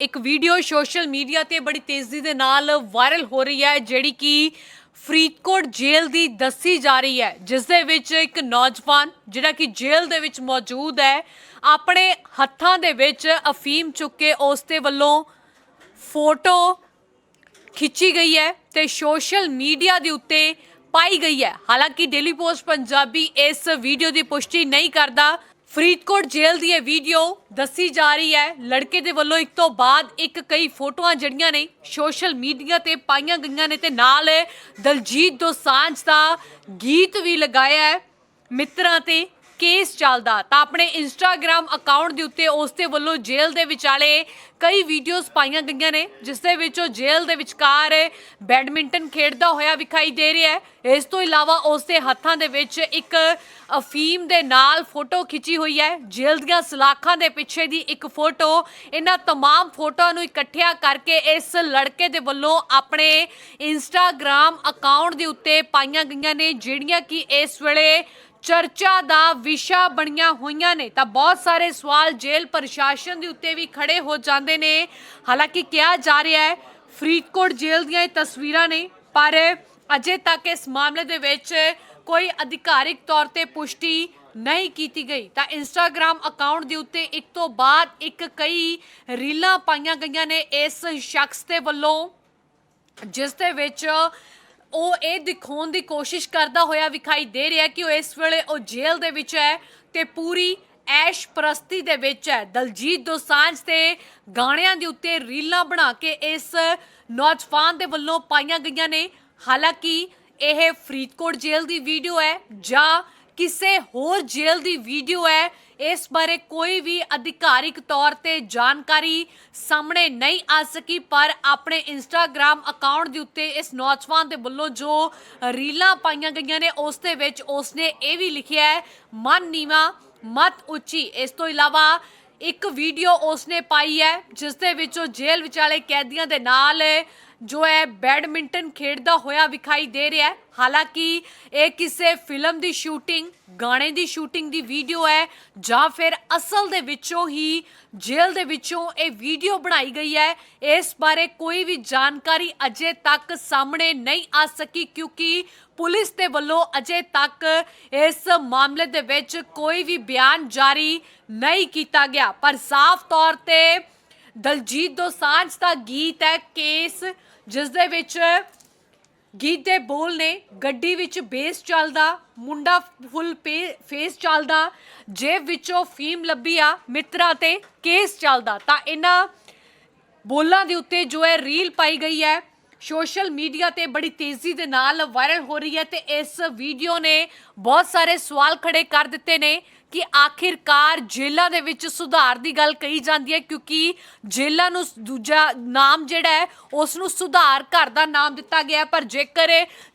ਇੱਕ video social media ਤੇ ਬੜੀ ਤੇਜ਼ੀ ਦੇ ਨਾਲ ਵਾਇਰਲ ਹੋ ਰਹੀ ਹੈ, ਜਿਹੜੀ ਕਿ ਫਰੀਦਕੋਟ ਜੇਲ੍ਹ ਦੀ ਦੱਸੀ ਜਾ ਰਹੀ ਹੈ, ਜਿਸ ਦੇ ਵਿੱਚ ਇੱਕ ਨੌਜਵਾਨ ਜਿਹੜਾ ਕਿ ਜੇਲ੍ਹ ਦੇ ਵਿੱਚ ਮੌਜੂਦ ਹੈ, ਆਪਣੇ ਹੱਥਾਂ ਦੇ ਵਿੱਚ ਅਫੀਮ ਚੁੱਕ ਕੇ ਉਸ ਦੇ ਵੱਲੋਂ ਫੋਟੋ ਖਿੱਚੀ ਗਈ ਹੈ ਤੇ ਸੋਸ਼ਲ ਮੀਡੀਆ ਦੇ ਉੱਤੇ ਪਾਈ ਗਈ ਹੈ। ਹਾਲਾਂਕਿ ਡੇਲੀ ਪੋਸਟ ਪੰਜਾਬੀ ਇਸ ਵੀਡੀਓ ਦੀ ਪੁਸ਼ਟੀ ਨਹੀਂ ਕਰਦਾ। ਫਰੀਦਕੋਟ ਜੇਲ੍ਹ ਦੀ ਇਹ ਵੀਡੀਓ ਦੱਸੀ ਜਾ ਰਹੀ ਹੈ। ਲੜਕੇ ਦੇ ਵੱਲੋਂ ਇੱਕ ਤੋਂ ਬਾਅਦ ਇੱਕ ਕਈ ਫੋਟੋਆਂ ਜਿਹੜੀਆਂ ਨੇ ਸੋਸ਼ਲ ਮੀਡੀਆ ਤੇ ਪਾਈਆਂ ਗਈਆਂ ਨੇ ਤੇ ਨਾਲ ਦਲਜੀਤ ਦੋਸਾਂਝ ਦਾ ਗੀਤ ਵੀ ਲਗਾਇਆ ਹੈ। ਮਿੱਤਰਾਂ ਤੇ ਕੇਸ ਚੱਲਦਾ ਤਾਂ ਆਪਣੇ ਇੰਸਟਾਗ੍ਰam ਅਕਾਊਂਟ ਦੇ ਉੱਤੇ ਉਸ ਦੇ ਵੱਲੋਂ ਜੇਲ੍ਹ ਦੇ ਵਿਚਾਲੇ ਕਈ ਵੀਡੀਓਜ਼ ਪਾਈਆਂ ਗਈਆਂ ਨੇ ਜਿਸ ਦੇ ਵਿੱਚ ਉਹ ਜੇਲ੍ਹ ਦੇ ਵਿਚਕਾਰ ਬੈਡਮਿੰਟਨ ਖੇਡਦਾ ਹੋਇਆ ਵਿਖਾਈ ਦੇ ਰਿਹਾ ਹੈ ਇਸ ਤੋਂ ਇਲਾਵਾ ਉਸ ਦੇ ਹੱਥਾਂ ਦੇ ਵਿੱਚ ਇੱਕ ਅਫੀਮ ਦੇ ਨਾਲ ਫੋਟੋ ਖਿੱਚੀ ਹੋਈ ਹੈ ਜੇਲ੍ਹ ਦੀਆਂ ਸਲਾਖਾਂ ਦੇ ਪਿੱਛੇ ਦੀ ਇੱਕ ਫੋਟੋ ਇਹਨਾਂ तमाम ਫੋਟੋਆਂ ਨੂੰ ਇਕੱਠਿਆ ਕਰਕੇ ਇਸ ਲੜਕੇ ਦੇ ਵੱਲੋਂ ਆਪਣੇ ਇੰਸਟਾਗ੍ਰam ਅਕਾਊਂਟ ਦੇ ਉੱਤੇ ਪਾਈਆਂ ਗਈਆਂ ਨੇ ਜਿਹੜੀਆਂ ਕਿ ਇਸ ਵੇਲੇ ਚਰਚਾ ਦਾ ਵਿਸ਼ਾ ਬਣੀਆਂ ਹੋਈਆਂ ਨੇ। ਤਾਂ ਬਹੁਤ ਸਾਰੇ ਸਵਾਲ ਜੇਲ੍ਹ ਪ੍ਰਸ਼ਾਸਨ ਦੇ ਉੱਤੇ ਵੀ ਖੜੇ ਹੋ ਜਾਂਦੇ ਨੇ। ਹਾਲਾਂਕਿ ਕਿਹਾ ਜਾ ਰਿਹਾ ਹੈ, ਫਰੀਦਕੋਟ ਜੇਲ੍ਹ ਦੀਆਂ ਇਹ ਤਸਵੀਰਾਂ ਨੇ, ਪਰ ਅਜੇ ਤੱਕ ਇਸ ਮਾਮਲੇ ਦੇ ਵਿੱਚ ਕੋਈ ਅਧਿਕਾਰਿਕ ਤੌਰ ਤੇ ਪੁਸ਼ਟੀ ਨਹੀਂ ਕੀਤੀ ਗਈ। ਤਾਂ ਇੰਸਟਾਗ੍ਰam ਅਕਾਊਂਟ ਦੇ ਉੱਤੇ ਇੱਕ ਤੋਂ ਬਾਅਦ ਇੱਕ ਕਈ ਰੀਲਾਂ ਪਾਈਆਂ ਗਈਆਂ ਨੇ ਇਸ ਸ਼ਖਸ ਦੇ ਵੱਲੋਂ, ਜਿਸ ਦੇ ਵਿੱਚ ਉਹ ਇਹ ਦਿਖਾਉਣ ਦੀ ਕੋਸ਼ਿਸ਼ ਕਰਦਾ ਹੋਇਆ ਵਿਖਾਈ ਦੇ ਰਿਹਾ ਕਿ ਉਹ ਇਸ ਵੇਲੇ ਉਹ ਜੇਲ੍ਹ ਦੇ ਵਿੱਚ ਹੈ ਤੇ ਪੂਰੀ ਐਸ਼ ਪ੍ਰਸਤੀ ਦੇ ਵਿੱਚ ਹੈ। ਦਲਜੀਤ ਦੋਸਾਂਝ ਤੇ ਗਾਣਿਆਂ ਦੇ ਉੱਤੇ ਰੀਲਾਂ ਬਣਾ ਕੇ ਇਸ ਨੌਜਵਾਨ ਦੇ ਵੱਲੋਂ ਪਾਈਆਂ ਗਈਆਂ ਨੇ। ਹਾਲਾਂਕਿ ਇਹ ਫਰੀਦਕੋਟ ਜੇਲ੍ਹ ਦੀ ਵੀਡੀਓ ਹੈ ਜਾਂ ਕਿਸੇ ਹੋਰ ਜੇਲ੍ਹ ਦੀ ਵੀਡੀਓ ਹੈ, ਇਸ ਬਾਰੇ ਕੋਈ ਵੀ ਅਧਿਕਾਰਿਕ ਤੌਰ ਤੇ ਜਾਣਕਾਰੀ ਸਾਹਮਣੇ ਨਹੀਂ ਆ ਸਕੀ, ਪਰ ਆਪਣੇ ਇੰਸਟਾਗ੍ਰam ਅਕਾਊਂਟ ਦੇ ਉੱਤੇ ਇਸ ਨੌਜਵਾਨ ਦੇ ਵੱਲੋਂ ਜੋ ਰੀਲਾਂ ਪਾਈਆਂ ਗਈਆਂ ਨੇ, ਉਸ ਦੇ ਵਿੱਚ ਉਸਨੇ ਇਹ ਵੀ ਲਿਖਿਆ ਹੈ, ਮਨ ਨੀਵਾ, ਮਤ ਉੱਚੀ। ਇਸ ਤੋਂ ਇਲਾਵਾ ਇੱਕ ਵੀਡੀਓ ਉਸਨੇ ਪਾਈ ਹੈ, ਜਿਸ ਦੇ ਵਿੱਚ ਉਹ ਜੇਲ੍ਹ ਵਿਚਾਲੇ ਕੈਦੀਆਂ ਦੇ ਨਾਲ ਜੋ ਹੈ ਬੈਡਮਿੰਟਨ ਖੇਡਦਾ ਹੋਇਆ ਵਿਖਾਈ ਦੇ ਰਿਹਾ ਹੈ। ਹਾਲਾਂਕਿ ਇਹ ਕਿਸੇ ਫਿਲਮ ਦੀ ਸ਼ੂਟਿੰਗ, ਗਾਣੇ ਦੀ ਸ਼ੂਟਿੰਗ ਦੀ ਵੀਡੀਓ ਹੈ ਜਾਂ ਫਿਰ ਅਸਲ ਦੇ ਵਿੱਚੋਂ ਹੀ ਜੇਲ੍ਹ ਦੇ ਵਿੱਚੋਂ ਇਹ ਵੀਡੀਓ ਬਣਾਈ ਗਈ ਹੈ। ਇਸ ਬਾਰੇ ਕੋਈ ਵੀ ਜਾਣਕਾਰੀ ਅਜੇ ਤੱਕ ਸਾਹਮਣੇ ਨਹੀਂ ਆ ਸਕੀ ਕਿਉਂਕਿ ਪੁਲਿਸ ਦੇ ਵੱਲੋਂ ਅਜੇ ਤੱਕ ਇਸ ਮਾਮਲੇ ਦੇ ਵਿੱਚ ਕੋਈ ਵੀ ਬਿਆਨ ਜਾਰੀ ਨਹੀਂ ਕੀਤਾ ਗਿਆ। ਪਰ ਸਾਫ਼ ਤੌਰ ਤੇ ਦਲਜੀਤ ਦੋਸਾਂਝ ਦਾ ਗੀਤ ਹੈ ਕੇਸ, ਜਿਸ ਦੇ ਵਿੱਚ ਗੀਤ ਦੇ ਬੋਲ ਨੇ ਗੱਡੀ ਵਿੱਚ ਬੇਸ ਚੱਲਦਾ, ਮੁੰਡਾ ਫੁੱਲ ਫੇਸ ਚੱਲਦਾ, ਜੇਬ ਵਿੱਚੋਂ ਫੀਮ ਲੱਭੀ ਆ, ਮਿੱਤਰਾਂ ਤੇ ਕੇਸ ਚੱਲਦਾ। ਤਾਂ ਇਹਨਾਂ ਬੋਲਾਂ ਦੇ ਉੱਤੇ ਜੋ ਹੈ ਰੀਲ ਪਾਈ ਗਈ ਹੈ, ਸੋਸ਼ਲ ਮੀਡੀਆ ਤੇ ਬੜੀ ਤੇਜ਼ੀ ਦੇ ਨਾਲ ਵਾਇਰਲ ਹੋ ਰਹੀ ਹੈ ਤੇ ਇਸ ਵੀਡੀਓ ਨੇ ਬਹੁਤ ਸਾਰੇ ਸਵਾਲ ਖੜੇ ਕਰ ਦਿੱਤੇ ਨੇ। ਕਿ ਆਖਿਰਕਾਰ ਜੇਲ੍ਹਾਂ ਦੇ ਵਿੱਚ ਸੁਧਾਰ ਦੀ ਗੱਲ ਕਹੀ ਜਾਂਦੀ ਹੈ, ਕਿਉਂਕਿ ਜੇਲ੍ਹਾਂ ਨੂੰ ਦੂਜਾ ਨਾਮ ਜਿਹੜਾ ਹੈ, ਉਸ ਨੂੰ ਸੁਧਾਰ ਘਰ ਦਾ ਨਾਮ ਦਿੱਤਾ ਗਿਆ ਪਰ ਜੇਕਰ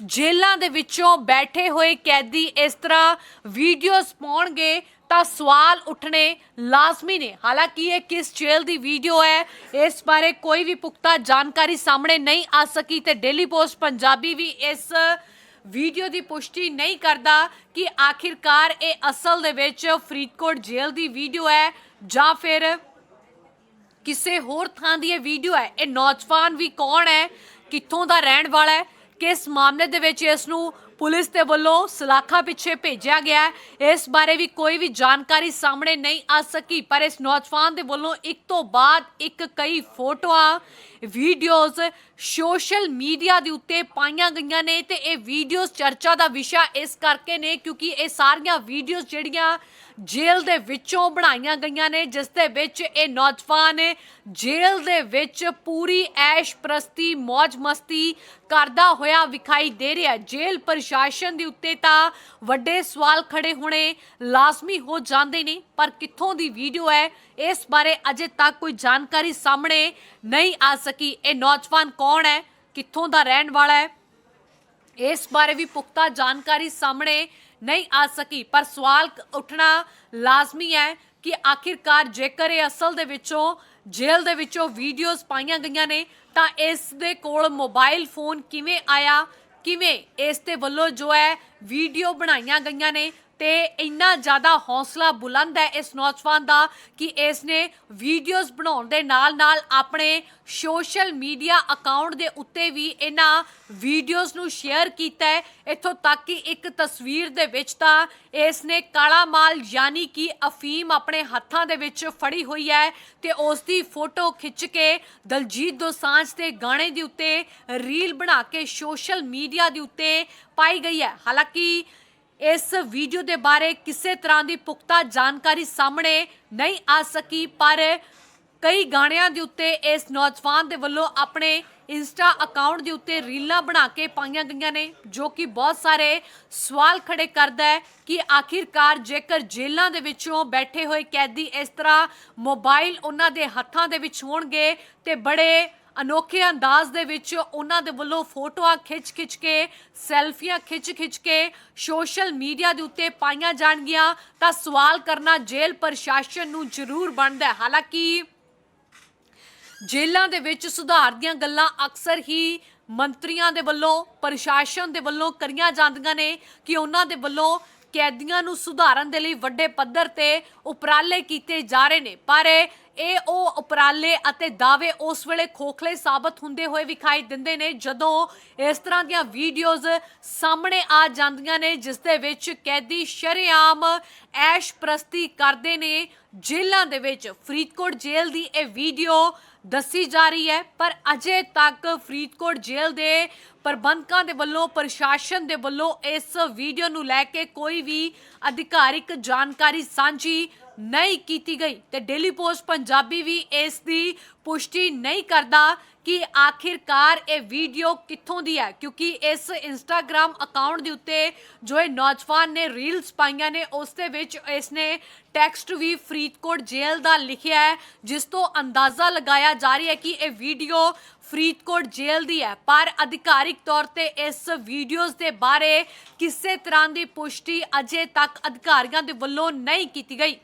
ਜੇਲ੍ਹਾਂ ਦੇ ਵਿੱਚੋਂ ਬੈਠੇ ਹੋਏ ਕੈਦੀ ਇਸ ਤਰ੍ਹਾਂ ਵੀਡੀਓਜ਼ ਪਾਉਣਗੇ, ਤਾਂ ਸਵਾਲ ਉੱਠਣੇ ਲਾਜ਼ਮੀ ਨੇ। ਹਾਲਾਂਕਿ ਇਹ ਕਿਸ ਜੇਲ੍ਹ ਦੀ ਵੀਡੀਓ ਹੈ, ਇਸ ਬਾਰੇ ਕੋਈ ਵੀ ਪੁਖਤਾ ਜਾਣਕਾਰੀ ਸਾਹਮਣੇ ਨਹੀਂ ਆ ਸਕੀ ਤੇ ਡੇਲੀ ਪੋਸਟ ਪੰਜਾਬੀ ਵੀ ਇਸ ਵੀਡੀਓ ਦੀ ਪੁਸ਼ਟੀ ਨਹੀਂ ਕਰਦਾ ਕਿ ਆਖਿਰਕਾਰ ਇਹ ਅਸਲ ਦੇ ਵਿੱਚ ਫਰੀਦਕੋਟ ਜੇਲ੍ਹ ਦੀ ਵੀਡੀਓ ਹੈ ਜਾਂ ਫਿਰ ਕਿਸੇ ਹੋਰ ਥਾਂ ਦੀ ਇਹ ਵੀਡੀਓ ਹੈ। ਇਹ ਨੌਜਵਾਨ ਵੀ ਕੌਣ ਹੈ? ਕਿੱਥੋਂ ਦਾ ਰਹਿਣ ਵਾਲਾ ਹੈ? ਕਿਸ ਮਾਮਲੇ ਦੇ ਵਿੱਚ ਇਸ ਨੂੰ ਪੁਲਿਸ ਦੇ ਵੱਲੋਂ ਸਲਾਖਾ ਪਿੱਛੇ ਭੇਜਿਆ ਗਿਆ ਇਸ ਬਾਰੇ ਵੀ ਕੋਈ ਵੀ ਜਾਣਕਾਰੀ ਸਾਹਮਣੇ ਨਹੀਂ ਆ ਸਕੀ, ਪਰ ਇਸ ਨੌਜਵਾਨ ਦੇ ਵੱਲੋਂ ਇੱਕ ਤੋਂ ਬਾਅਦ ਇੱਕ ਕਈ ਫੋਟੋਆਂ, ਵੀਡੀਓਜ਼ ਸੋਸ਼ਲ ਮੀਡੀਆ ਦੇ ਉੱਤੇ ਪਾਈਆਂ ਗਈਆਂ ਨੇ ਤੇ ਇਹ ਵੀਡੀਓਜ਼ ਚਰਚਾ ਦਾ ਵਿਸ਼ਾ ਇਸ ਕਰਕੇ ਨੇ ਕਿਉਂਕਿ ਇਹ ਸਾਰੀਆਂ ਵੀਡੀਓਜ਼ ਜਿਹੜੀਆਂ ਜੇਲ੍ਹ ਦੇ ਵਿੱਚੋਂ ਬਣਾਈਆਂ ਗਈਆਂ ਨੇ, ਜਿਸ ਦੇ ਵਿੱਚ ਇਹ ਨੌਜਵਾਨ ਜੇਲ੍ਹ ਦੇ ਵਿੱਚ ਪੂਰੀ ਐਸ਼ ਪ੍ਰਸਤੀ ਮौज ਮਸਤੀ ਕਰਦਾ ਹੋਇਆ ਵਿਖਾਈ ਦੇ ਰਿਹਾ ਜੇਲ੍ਹ ਪ੍ਰਸ਼ਾਸਨ ਦੇ ਉੱਤੇ ਤਾਂ ਵੱਡੇ ਸਵਾਲ ਖੜੇ ਹੋਣੇ ਲਾਜ਼ਮੀ ਹੋ ਜਾਂਦੇ ਨੇ, ਪਰ ਕਿੱਥੋਂ ਦੀ ਵੀਡੀਓ ਹੈ, ਇਸ ਬਾਰੇ ਅਜੇ ਤੱਕ ਕੋਈ ਜਾਣਕਾਰੀ ਸਾਹਮਣੇ ਨਹੀਂ ਆ ਸਕੀ। ਇਹ ਨੌਜਵਾਨ ਕੌਣ ਹੈ? ਕਿੱਥੋਂ ਦਾ ਰਹਿਣ ਵਾਲਾ ਹੈ? ਇਸ ਬਾਰੇ ਵੀ ਪੁਖਤਾ ਜਾਣਕਾਰੀ ਸਾਹਮਣੇ ਨਹੀਂ ਆ ਸਕੀ। ਪਰ ਸਵਾਲ ਉੱਠਣਾ ਲਾਜ਼ਮੀ ਹੈ ਕਿ ਆਖਿਰਕਾਰ ਜੇਕਰ ਇਹ ਅਸਲ ਦੇ ਵਿੱਚੋਂ, ਜੇਲ੍ਹ ਦੇ ਵਿੱਚੋਂ ਵੀਡੀਓਜ਼ ਪਾਈਆਂ ਗਈਆਂ ਨੇ, ਤਾਂ ਇਸ ਦੇ ਕੋਲ ਮੋਬਾਈਲ ਫੋਨ ਕਿਵੇਂ ਆਇਆ? ਕਿਵੇਂ ਇਸ ਦੇ ਵੱਲੋਂ ਜੋ ਹੈ ਵੀਡੀਓ ਬਣਾਈਆਂ ਗਈਆਂ ਨੇ? ਤੇ ਇੰਨਾ ਜ਼ਿਆਦਾ ਹੌਸਲਾ ਬੁਲੰਦ ਹੈ ਇਸ ਨੌਜਵਾਨ ਦਾ ਕਿ ਇਸ ਨੇ ਵੀਡੀਓਜ਼ ਬਣਾਉਣ ਦੇ ਨਾਲ-ਨਾਲ ਆਪਣੇ ਸੋਸ਼ਲ ਮੀਡੀਆ ਅਕਾਊਂਟ ਦੇ ਉੱਤੇ ਵੀ ਇਹਨਾਂ ਵੀਡੀਓਜ਼ ਨੂੰ ਸ਼ੇਅਰ ਕੀਤਾ ਹੈ। ਇੱਥੋਂ ਤੱਕ ਕਿ ਇੱਕ ਤਸਵੀਰ ਦੇ ਵਿੱਚ ਤਾਂ ਇਸ ਨੇ ਕਾਲਾ ਮਾਲ ਯਾਨੀ ਕਿ ਅਫੀਮ ਆਪਣੇ ਹੱਥਾਂ ਦੇ ਵਿੱਚ ਫੜੀ ਹੋਈ ਹੈ ਤੇ ਉਸ ਦੀ ਫੋਟੋ ਖਿੱਚ ਕੇ ਦਲਜੀਤ ਦੋਸਾਂਝ ਦੇ ਗਾਣੇ ਦੇ ਉੱਤੇ ਰੀਲ ਬਣਾ ਕੇ ਸੋਸ਼ਲ ਮੀਡੀਆ ਦੇ ਉੱਤੇ ਪਾਈ ਗਈ ਹੈ। ਹਾਲਾਂਕਿ ਇਸ ਵੀਡੀਓ ਦੇ ਬਾਰੇ ਕਿਸੇ ਤਰ੍ਹਾਂ ਦੀ ਪੁਖਤਾ ਜਾਣਕਾਰੀ ਸਾਹਮਣੇ ਨਹੀਂ ਆ ਸਕੀ, ਪਰ ਕਈ ਗਾਣਿਆਂ ਦੇ ਉੱਤੇ ਇਸ ਨੌਜਵਾਨ ਦੇ ਵੱਲੋਂ ਆਪਣੇ ਇੰਸਟਾ ਅਕਾਊਂਟ ਦੇ ਉੱਤੇ ਰੀਲਾਂ ਬਣਾ ਕੇ ਪਾਈਆਂ ਗਈਆਂ ਨੇ, ਜੋ ਕਿ ਬਹੁਤ ਸਾਰੇ ਸਵਾਲ ਖੜੇ ਕਰਦਾ ਹੈ ਕਿ ਆਖਿਰਕਾਰ ਜੇਕਰ ਜੇਲ੍ਹਾਂ ਦੇ ਵਿੱਚੋਂ ਬੈਠੇ ਹੋਏ ਕੈਦੀ ਇਸ ਤਰ੍ਹਾਂ ਮੋਬਾਈਲ ਉਹਨਾਂ ਦੇ ਹੱਥਾਂ ਦੇ ਵਿੱਚ ਹੋਣਗੇ ਤੇ ਬੜੇ ਅਨੋਖੇ ਅੰਦਾਜ਼ ਦੇ ਵਿੱਚ ਉਹਨਾਂ ਦੇ ਵੱਲੋਂ ਫੋਟੋਆਂ ਖਿੱਚ-ਖਿੱਚ ਕੇ, ਸੈਲਫੀਆਂ ਖਿੱਚ-ਖਿੱਚ ਕੇ ਸੋਸ਼ਲ ਮੀਡੀਆ ਦੇ ਉੱਤੇ ਪਾਈਆਂ ਜਾਣਗੀਆਂ। ਤਾਂ ਸਵਾਲ ਕਰਨਾ ਜੇਲ੍ਹ ਪ੍ਰਸ਼ਾਸਨ ਨੂੰ ਜ਼ਰੂਰ ਬਣਦਾ ਹੈ। ਹਾਲਾਂਕਿ ਜੇਲ੍ਹਾਂ ਦੇ ਵਿੱਚ ਸੁਧਾਰ ਦੀਆਂ ਗੱਲਾਂ ਅਕਸਰ ਹੀ ਮੰਤਰੀਆਂ ਦੇ ਵੱਲੋਂ, ਪ੍ਰਸ਼ਾਸਨ ਦੇ ਵੱਲੋਂ ਕਰੀਆਂ ਜਾਂਦੀਆਂ ਨੇ ਕਿ ਉਹਨਾਂ ਦੇ ਵੱਲੋਂ ਕੈਦੀਆਂ ਨੂੰ ਸੁਧਾਰਨ ਦੇ ਲਈ ਵੱਡੇ ਪੱਧਰ ਤੇ ਉਪਰਾਲੇ ਕੀਤੇ ਜਾ ਰਹੇ ਨੇ। ਪਰ ਇਹ ਉਹ ਉਪਰਾਲੇ ਅਤੇ ਦਾਅਵੇ ਉਸ ਵੇਲੇ ਖੋਖਲੇ ਸਾਬਤ ਹੁੰਦੇ ਹੋਏ ਵਿਖਾਈ ਦਿੰਦੇ ਨੇ, ਜਦੋਂ ਇਸ ਤਰ੍ਹਾਂ ਦੀਆਂ ਵੀਡੀਓਜ਼ ਸਾਹਮਣੇ ਆ ਜਾਂਦੀਆਂ ਨੇ, ਜਿਸ ਦੇ ਵਿੱਚ ਕੈਦੀ ਸ਼ਰੇਆਮ ਐਸ਼ ਪ੍ਰਸਤੀ ਕਰਦੇ ਨੇ, ਜੇਲ੍ਹਾਂ ਦੇ ਵਿੱਚ। ਫਰੀਦਕੋਟ ਜੇਲ੍ਹ ਦੀ ਇਹ ਵੀਡੀਓ ਦੱਸੀ ਜਾ ਰਹੀ ਹੈ, ਪਰ ਅਜੇ ਤੱਕ ਫਰੀਦਕੋਟ ਜੇਲ੍ਹ ਦੇ ਪ੍ਰਬੰਧਕਾਂ ਦੇ ਵੱਲੋਂ, ਪ੍ਰਸ਼ਾਸਨ ਦੇ ਵੱਲੋਂ ਇਸ ਵੀਡੀਓ ਨੂੰ ਲੈ ਕੇ ਕੋਈ ਵੀ ਅਧਿਕਾਰਿਕ ਜਾਣਕਾਰੀ ਸਾਂਝੀ ਨਹੀਂ ਕੀਤੀ ਗਈ ਤੇ ਡੇਲੀ ਪੋਸਟ ਪੰਜਾਬੀ ਵੀ ਇਸ ਦੀ ਪੁਸ਼ਟੀ ਨਹੀਂ ਕਰਦਾ ਕਿ ਆਖਿਰਕਾਰ ਇਹ ਵੀਡੀਓ ਕਿੱਥੋਂ ਦੀ ਹੈ, ਕਿਉਂਕਿ ਇਸ ਇੰਸਟਾਗ੍ਰam ਅਕਾਊਂਟ ਦੇ ਉੱਤੇ ਜੋ ਇਹ ਨੌਜਵਾਨ ਨੇ ਰੀਲਸ ਪਾਈਆਂ ਨੇ, ਉਸ ਦੇ ਵਿੱਚ ਇਸ ਨੇ ਟੈਕਸਟ ਵੀ ਫਰੀਦਕੋਟ ਜੇਲ੍ਹ ਦਾ ਲਿਖਿਆ ਹੈ, ਜਿਸ ਤੋਂ ਅੰਦਾਜ਼ਾ ਲਗਾਇਆ ਜਾ ਰਿਹਾ ਹੈ ਕਿ ਇਹ ਵੀਡੀਓ ਫਰੀਦਕੋਟ ਜੇਲ੍ਹ ਦੀ ਹੈ। ਪਰ ਅਧਿਕਾਰਿਕ ਤੌਰ ਤੇ ਇਸ ਵੀਡੀਓਜ਼ ਦੇ ਬਾਰੇ ਕਿਸੇ ਤਰ੍ਹਾਂ ਦੀ ਪੁਸ਼ਟੀ ਅਜੇ ਤੱਕ ਅਧਿਕਾਰੀਆਂ ਦੇ ਵੱਲੋਂ ਨਹੀਂ ਕੀਤੀ ਗਈ।